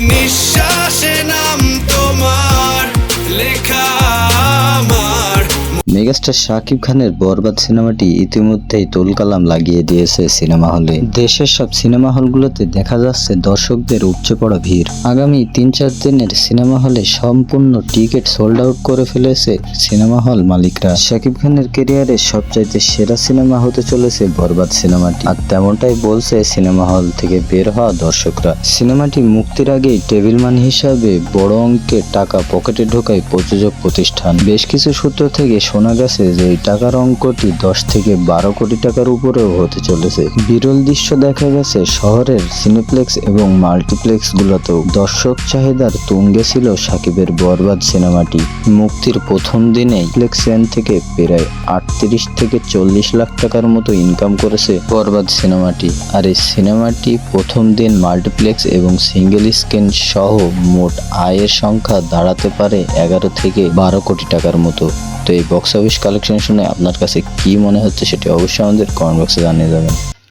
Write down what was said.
নিঃশ্বাসে নাম তোমার লেখা মেগাস্টার শাকিব খানের বরবাদ সিনেমাটি ইতিমধ্যেই তোলকালাম লাগিয়ে দিয়েছে সিনেমা হলে। দেশের সব সিনেমা হলগুলোতে দেখা যাচ্ছে দর্শকদের উপচে পড়া ভিড়। আগামী তিন চার দিনের সিনেমা হলে সম্পূর্ণ টিকিট সোল্ড আউট করে ফেলেছে সিনেমা হল মালিকরা। শাকিব খানের কেরিয়ারে সবচাইতে সেরা সিনেমা হতে চলেছে বরবাদ সিনেমাটি। আর তেমনটাই বলছে সিনেমা হল থেকে বের হওয়া দর্শকরা। সিনেমাটি মুক্তির আগেই টেবিল মান হিসাবে বড় অঙ্কের টাকা পকেটে ঢোকায় প্রযোজক প্রতিষ্ঠান। বেশ কিছু সূত্র থেকে শোনা গেছে যে এই টাকার অঙ্কটি দশ থেকে বারো কোটি টাকার উপরেও হতে চলেছে। বিরল দৃশ্য দেখা গেছে শহরের সিনেপ্লেক্স এবং মাল্টিপ্লেক্স গুলোতেও দর্শক চাহিদার তুঙ্গে ছিল সাকিবের বরবাদ সিনেমাটি। মুক্তির প্রথম দিনেই ফ্লেক্সিয়ান থেকে প্রায় আটত্রিশ থেকে চল্লিশ লাখ টাকার মতো ইনকাম করেছে বরবাদ সিনেমাটি। আর এই সিনেমাটি প্রথম দিন মাল্টিপ্লেক্স এবং সিঙ্গেল স্ক্রিন সহ মোট আয়ের সংখ্যা দাঁড়াতে পারে এগারো থেকে বারো কোটি টাকার মতো। তো এই বক্স অফিস কালেকশন শুনে আপনার কাছে কি মনে হচ্ছে সেটি অবশ্যই আমাদের কমেন্ট বক্সে জানিয়ে যাবেন।